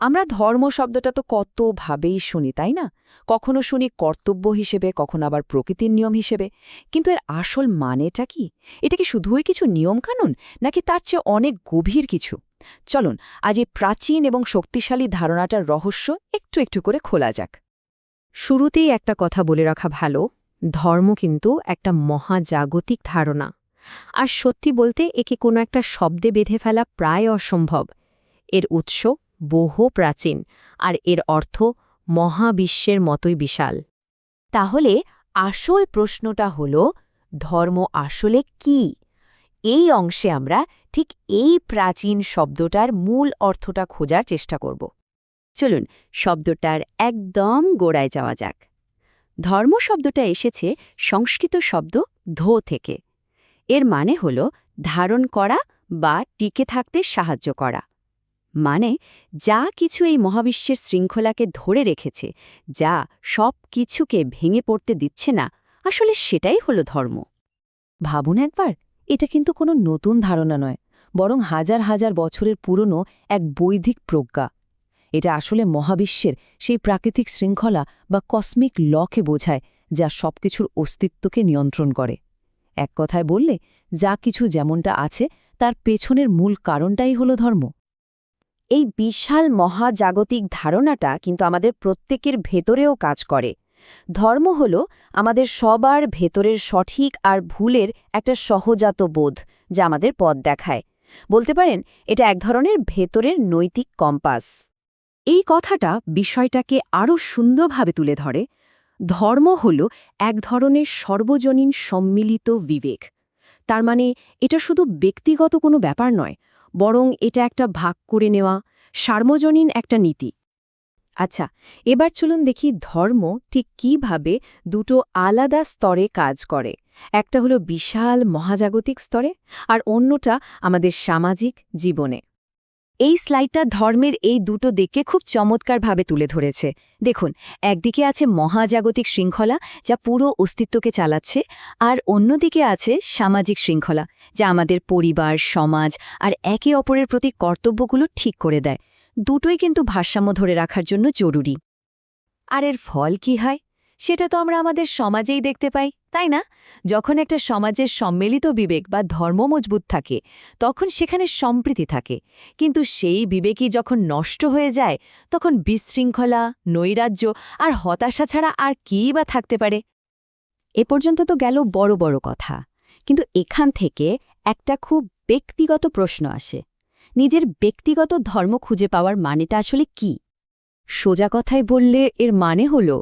আমরা ধর্ম শব্দটা তো কতভাবেই শুনি, তাই না? কখনো শুনি কর্তব্য হিসেবে, কখনো আবার প্রকৃতির নিয়ম হিসেবে। কিন্তু এর আসল মানেটা কি? এটা কি শুধুই কিছু নিয়মকানুন, নাকি তার চেয়ে অনেক গভীর কিছু? চলুন, আজ এই প্রাচীন এবং শক্তিশালী ধারণাটার রহস্য একটু একটু করে খোলা যাক। শুরুতেই একটা কথা বলে রাখা ভালো, ধর্ম কিন্তু একটা মহাজাগতিক ধারণা। আর সত্যি বলতে একে কোনো একটা শব্দে বেঁধে ফেলা প্রায় অসম্ভব। এর উৎস বহু প্রাচীন আর এর অর্থ মহাবিশ্বের মতোই বিশাল। তাহলে আসল প্রশ্নটা হল, ধর্ম আসলে কি? এই অংশে আমরা ঠিক এই প্রাচীন শব্দটার মূল অর্থটা খোঁজার চেষ্টা করব। চলুন শব্দটার একদম গোড়ায় যাওয়া যাক। ধর্ম শব্দটা এসেছে সংস্কৃত শব্দ ধো থেকে। এর মানে হল ধারণ করা বা টিকে থাকতে সাহায্য করা। মানে যা কিছু এই মহাবিশ্বের শৃঙ্খলাকে ধরে রেখেছে, যা সব কিছুকে ভেঙে পড়তে দিচ্ছে না, আসলে সেটাই হলো ধর্ম। ভাবুন একবার, এটা কিন্তু কোনো নতুন ধারণা নয়, বরং হাজার হাজার বছরের পুরনো এক বৈদিক প্রজ্ঞা। এটা আসলে মহাবিশ্বের সেই প্রাকৃতিক শৃঙ্খলা বা কসমিক লকে বোঝায়, যা সবকিছুর অস্তিত্বকে নিয়ন্ত্রণ করে। এক কথায় বললে, যা কিছু যেমনটা আছে, তার পেছনের মূল কারণটাই হলো ধর্ম। এই বিশাল মহাজাগতিক ধারণাটা কিন্তু আমাদের প্রত্যেকের ভেতরেও কাজ করে। ধর্ম হল আমাদের সবার ভেতরের সঠিক আর ভুলের একটা সহজাত বোধ যা আমাদের পথ দেখায়। বলতে পারেন, এটা এক ধরনের ভেতরের নৈতিক কম্পাস। এই কথাটা বিষয়টাকে আরও সুন্দরভাবে তুলে ধরে। ধর্ম হল এক ধরনের সর্বজনীন সম্মিলিত বিবেক। তার মানে এটা শুধু ব্যক্তিগত কোনো ব্যাপার নয় বরং এটা একটা ভাগ করে নেওয়া, সার্বজনীন একটা নীতি। আচ্ছা এবার চলুন দেখি ধর্ম ঠিক কীভাবে দুটো আলাদা স্তরে কাজ করে। একটা হলো বিশাল মহাজাগতিক স্তরে, আর অন্যটা আমাদের সামাজিক জীবনে। এই স্লাইডটা ধর্মের এই দুটো দিককে খুব চমৎকারভাবে তুলে ধরেছে। দেখুন, একদিকে আছে মহাজাগতিক শৃঙ্খলা, যা পুরো অস্তিত্বকে চালাচ্ছে, আর অন্যদিকে আছে সামাজিক শৃঙ্খলা, যা আমাদের পরিবার, সমাজ আর একে অপরের প্রতি কর্তব্যগুলো ঠিক করে দেয়। দুটোই কিন্তু ভারসাম্য ধরে রাখার জন্য জরুরি। আর এর ফল কি হয়? সেটা তো আমরা আমাদের সমাজেই দেখতে পাই। তাই না? যখন একটা সমাজের সম্মিলিত বিবেক বা ধর্ম মজবুত থাকে, তখন সেখানে সম্প্রীতি থাকে। কিন্তু সেই বিবেকই যখন নষ্ট হয়ে যায়, তখন বিশৃঙ্খলা, নৈরাজ্য আর হতাশা ছাড়া আর কী বা থাকতে পারে? এ পর্যন্ত তো গেল বড় বড় কথা। কিন্তু এখান থেকে একটা খুব ব্যক্তিগত প্রশ্ন আসে। নিজের ব্যক্তিগত ধর্ম খুঁজে পাওয়ার মানেটা আসলে কি? সোজা কথায় বললে এর মানে হল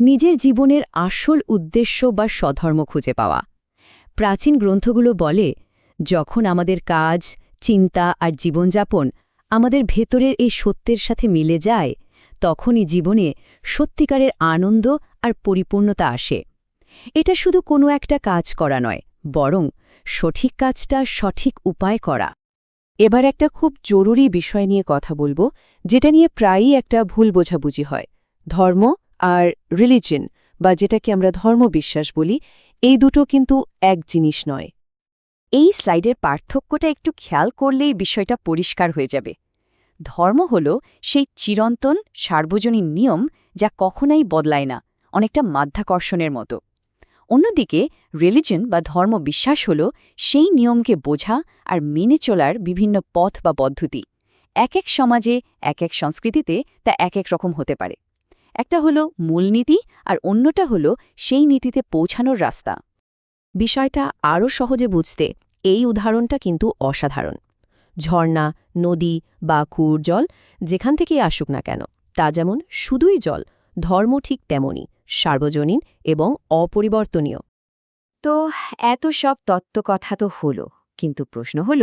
নিজের জীবনের আসল উদ্দেশ্য বা স্বধর্ম খুঁজে পাওয়া। প্রাচীন গ্রন্থগুলো বলে, যখন আমাদের কাজ, চিন্তা আর জীবনযাপন আমাদের ভেতরের এই সত্যের সাথে মিলে যায়, তখনই জীবনে সত্যিকারের আনন্দ আর পরিপূর্ণতা আসে। এটা শুধু কোনো একটা কাজ করা নয়, বরং সঠিক কাজটা সঠিক উপায় করা। এবার একটা খুব জরুরি বিষয় নিয়ে কথা বলব, যেটা নিয়ে প্রায়ই একটা ভুল বোঝাবুঝি হয়। ধর্ম আর রিলিজন বা যেটাকে আমরা ধর্মবিশ্বাস বলি, এই দুটো কিন্তু এক জিনিস নয়। এই স্লাইডের পার্থক্যটা একটু খেয়াল করলেই বিষয়টা পরিষ্কার হয়ে যাবে। ধর্ম হল সেই চিরন্তন, সার্বজনীন নিয়ম যা কখনোই বদলায় না, অনেকটা মাধ্যাকর্ষণের মতো। অন্যদিকে রিলিজন বা ধর্ম বিশ্বাস হল সেই নিয়মকে বোঝা আর মেনে চলার বিভিন্ন পথ বা পদ্ধতি। এক এক সমাজে, এক এক সংস্কৃতিতে তা এক এক রকম হতে পারে। একটা হলো মূলনীতি আর অন্যটা হলো সেই নীতিতে পৌঁছানোর রাস্তা। বিষয়টা আরও সহজে বুঝতে এই উদাহরণটা কিন্তু অসাধারণ। ঝর্ণা, নদী বা কুয়োর জল যেখান থেকেই আসুক না কেন, তা যেমন শুধুই জল, ধর্ম ঠিক তেমনই, সার্বজনীন এবং অপরিবর্তনীয়। তো এত সব তত্ত্বকথা তো হলো, কিন্তু প্রশ্ন হল,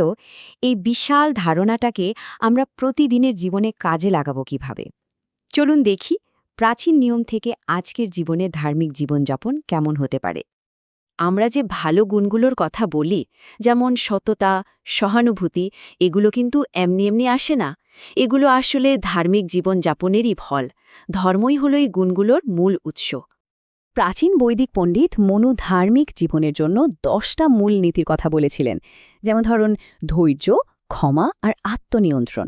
এই বিশাল ধারণাটাকে আমরা প্রতিদিনের জীবনে কাজে লাগাবো কীভাবে? চলুন দেখি প্রাচীন নিয়ম থেকে আজকের জীবনে ধার্মিক জীবনযাপন কেমন হতে পারে? আমরা যে ভালো গুণগুলোর কথা বলি, যেমন সততা, সহানুভূতি, এগুলো কিন্তু এমনি এমনি আসে না। এগুলো আসলে ধার্মিক জীবনযাপনেরই ফল। ধর্মই হল এই গুণগুলোর মূল উৎস। প্রাচীন বৈদিক পণ্ডিত মনু ধার্মিক জীবনের জন্য দশটা মূল নীতির কথা বলেছিলেন। যেমন ধরুন, ধৈর্য ক্ষমা আর আত্মনিয়ন্ত্রণ।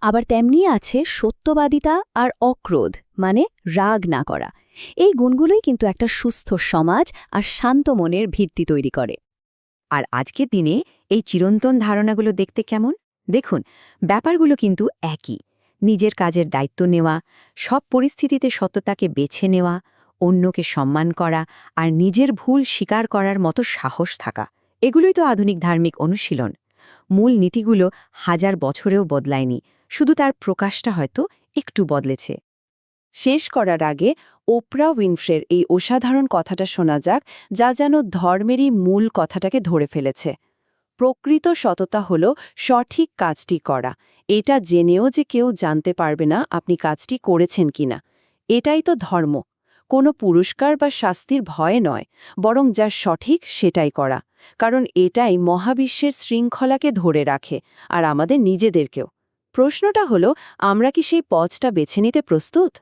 আবার তেমনি আছে সত্যবাদিতা আর অক্রোধ মানে রাগ না করা। এই গুণগুলোই কিন্তু একটা সুস্থ সমাজ আর শান্ত মনের ভিত্তি তৈরি করে। আর আজকের দিনে এই চিরন্তন ধারণাগুলো দেখতে কেমন? দেখুন, ব্যাপারগুলো কিন্তু একই। নিজের কাজের দায়িত্ব নেওয়া, সব পরিস্থিতিতে সততাকে বেছে নেওয়া, অন্যকে সম্মান করা আর নিজের ভুল স্বীকার করার মতো সাহস থাকা। এগুলোই তো আধুনিক ধার্মিক অনুশীলন। মূল নীতিগুলো হাজার বছরেও বদলায়নি, শুধু তার প্রকাশটা হয়তো একটু বদলেছে। শেষ করার আগে ওপ্রা উইনফ্রের এই অসাধারণ কথাটা শোনা যাক, যা যেন ধর্মেরই মূল কথাটাকে ধরে ফেলেছে। প্রকৃত সততা হল সঠিক কাজটি করা। এটা জেনেও যে কেউ জানতে পারবে না আপনি কাজটি করেছেন কিনা। এটাই তো ধর্ম। কোনো পুরস্কার বা শাস্তির ভয়ে নয়, বরং যা সঠিক সেটাই করা, কারণ এটাই মহাবিশ্বের শৃঙ্খলাকে ধরে রাখে, আর আমাদের নিজেদেরকেও। প্রশ্নটা হলো, আমরা কি সেই পথটা বেছে নিতে প্রস্তুত?